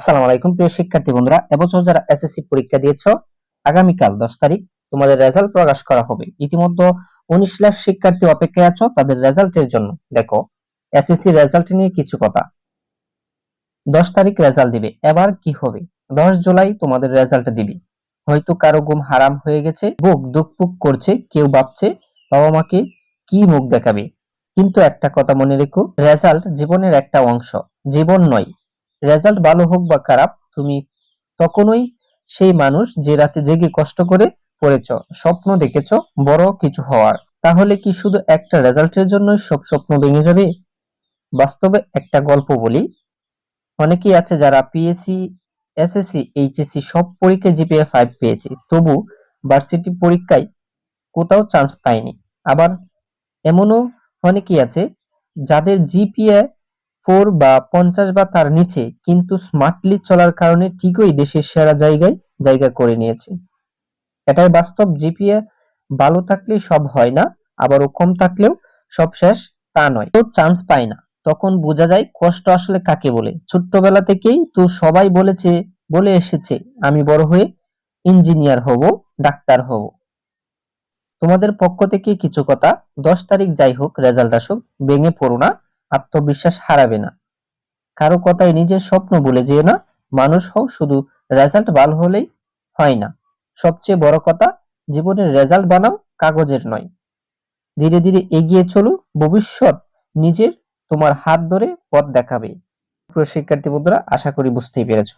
আসসালামু আলাইকুম, প্রিয় শিক্ষার্থী বন্ধুরা। এবছর যারা এসএসসি পরীক্ষা দিয়েছ, আগামীকাল দশ তারিখ, তোমাদের রেজাল্ট প্রকাশ করা হবে। ইতিমধ্যে উনিশ লাখ শিক্ষার্থী অপেক্ষায় আছো তাদের রেজাল্টের জন্য। দেখো এসএসসি রেজাল্ট নিয়ে কিছু কথা। দশ তারিখ রেজাল্ট দিবে। এবার কি হবে? দশ জুলাই তোমাদের রেজাল্ট দিবে। হয়তো কারও ঘুম হারাম হয়ে গেছে, বুক দুকপুক করছে, কেউ ভাবছে বাবা মাকে কি মুখ দেখাবে। কিন্তু একটা কথা মনে রেখো রেজাল্ট জীবনের একটা অংশ, জীবন নয়। রেজাল্ট ভালো হোক বা খারাপ, তুমি তখনই সেই মানুষ যে রাতে জেগে কষ্ট করে পড়েছ, স্বপ্ন দেখেছ, বড় কিছু হওয়ার। তাহলে কি শুধু একটা রেজাল্টের জন্য সব স্বপ্ন ভেঙে যাবে? বাস্তবে একটা গল্প বলি। অনেকেই আছে যারা পিএসসি এসএসসি এইচএসসি সব পরীক্ষায় জিপিএ ফাইভ পেয়েছে, তবু ভার্সিটি পরীক্ষায় কোথাও চান্স পায়নি। আবার এমনও অনেকেই আছে যাদের জিপিএ ফোর বা পঞ্চাশ বা তার নিচে, কিন্তু স্মার্টলি চলার কারণে ঠিকই দেশের সেরা জায়গায় জায়গা করে নিয়েছে। এটাই বাস্তব, জিপিএ ভালো থাকলে সব হয় না, আবারও কম থাকলেও সব শেষ তা নয়। তো চান্স পায় না, তখন বোঝা যায় কষ্ট আসলে কাকে বলে। ছোট্টবেলা থেকেই তো সবাই বলেছে, বলে এসেছে, আমি বড় হয়ে ইঞ্জিনিয়ার হব, ডাক্তার হব। তোমাদের পক্ষ থেকে কিছু কথা। দশ তারিখ যাই হোক রেজাল্ট আসুক, ভেঙে পড়ো না। আত্মবিশ্বাস হারাবে না। কারও কথায় নিজের স্বপ্ন বলে যেও না, মানুষ হও, শুধু রেজাল্ট ভালো হলেই হয় না। সবচেয়ে বড় কথা, জীবনের রেজাল্ট বানাও, কাগজের নয়। ধীরে ধীরে এগিয়ে চলো, ভবিষ্যৎ নিজের, তোমার হাত ধরে পথ দেখাবে। প্রিয় শিক্ষার্থী বন্ধুরা, আশা করি বুঝতেই পেরেছ।